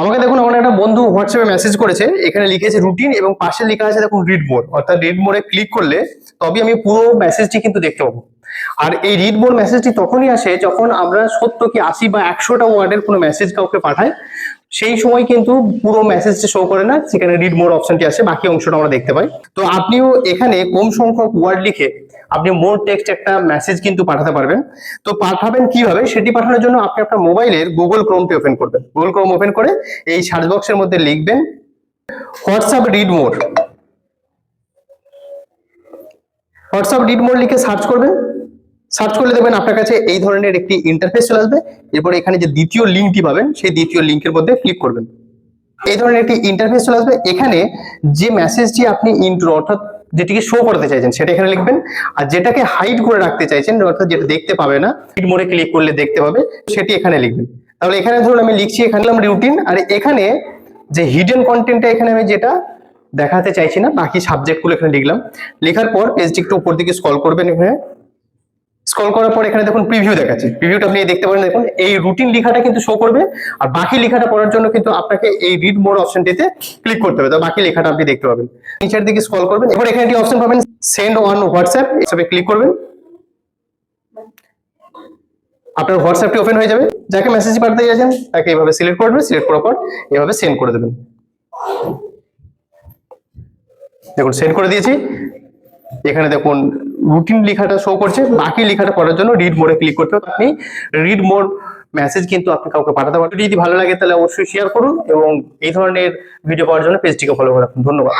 আমাকে দেখুন, আমার একটা বন্ধু হোয়াটসঅ্যাপে মেসেজ করেছে, এখানে লিখেছে রুটিন এবং পাশে লেখা আছে দেখুন রিড মোড অর্থাৎ রিড মোডে ক্লিক করলে তবে আমি পুরো মেসেজটি কিন্তু দেখতে পাবো। আর এই রিড মোড মেসেজটি তখনই আসে যখন আমরা সত্য কি আশি বা একশোটা ওয়ার্ডের কোনো মেসেজ কাউকে পাঠাই। সেই সময় কিন্তু পুরো মেসেজটি শো করে না, সেখানে রিড মোড অপশনটি আসে বাকি অংশটা আমরা দেখতে পাই। তো আপনিও এখানে কম সংখ্যক ওয়ার্ড লিখে আপনি মোর টেক্সট একটা মেসেজ কিন্তু পাঠাতে পারবেন। তো পাঠাবেন কীভাবে? সেটি পাঠানোর জন্য আপনি আপনার মোবাইলের গুগল ক্রোমটি ওপেন করবেন। গুগল ক্রোম ওপেন করে এই সার্চ বক্সের মধ্যে লিখবেন WhatsApp read mode WhatsApp read mode লিখে সার্চ করবেন। সার্চ করলে দেখবেন আপনার কাছে এই ধরনের একটি ইন্টারফেস চলে আসবে। এরপর এখানে যে দ্বিতীয় লিঙ্কটি পাবেন, সেই দ্বিতীয় লিঙ্কের মধ্যে ক্লিক করবেন। এই ধরনের একটি ইন্টারফেস চলে আসবে। এখানে যে মেসেজটি আপনি ইন্ট্রো অর্থাৎ যেটিকে শো করতে চাইছেন, সেটা এখানে লিখবেন। আর যেটাকে হাইড করে রাখতে চাইছেন, অর্থাৎ যেটা দেখতে পাবে না হিড মোড়ে ক্লিক করলে দেখতে পাবে, সেটি এখানে লিখবেন। তাহলে এখানে ধরুন আমি লিখছি, এখানে রুটিন আর এখানে যে হিডেন কন্টেন্টটা এখানে আমি যেটা দেখাতে চাইছি না, বাকি সাবজেক্টগুলো এখানে লিখলাম। লেখার পর পেজটি একটু উপর দিকে স্ক্রল করবেন এখানে। স্ক্রল করার পর এখানে দেখুন প্রিভিউ দেখাচ্ছে। প্রিভিউটা আপনি দেখতে পারেন, দেখুন, এই রুটিন লেখাটা কিন্তু শো করবে, আর বাকি লেখাটা পড়ার জন্য কিন্তু আপনাকে এই রিড মোড অপশনটিতে ক্লিক করতে হবে। তো বাকি লেখাটা আপনি দেখতে পাবেন। নিচের দিকে স্ক্রল করবেন এবার এখানে একটি অপশন পাবেন সেন্ড অন হোয়াটসঅ্যাপ এসবে ক্লিক করবেন। আপনার হোয়াটসঅ্যাপটি ওপেন হয়ে যাবে। যাকে মেসেজ পাঠাতে যাচ্ছেন তাকে এইভাবে সিলেক্ট করবেন সিলেক্ট করার পর এভাবে সেন্ড করে দেবেন। দেখুন সেন্ড করে দিয়েছি। এখানে দেখুন রুটিন লেখাটা শো করছে, বাকি লেখাটা পড়ার জন্য রিড মোডে ক্লিক করতে হবে। আপনি রিড মোড মেসেজ কিন্তু আপনি কাউকে পাঠাতে পারেন যদি ভালো লাগে তাহলে অবশ্যই শেয়ার করুন এবং এই ধরনের ভিডিও পাওয়ার জন্য পেজটিকে ফলো করে রাখুন। ধন্যবাদ।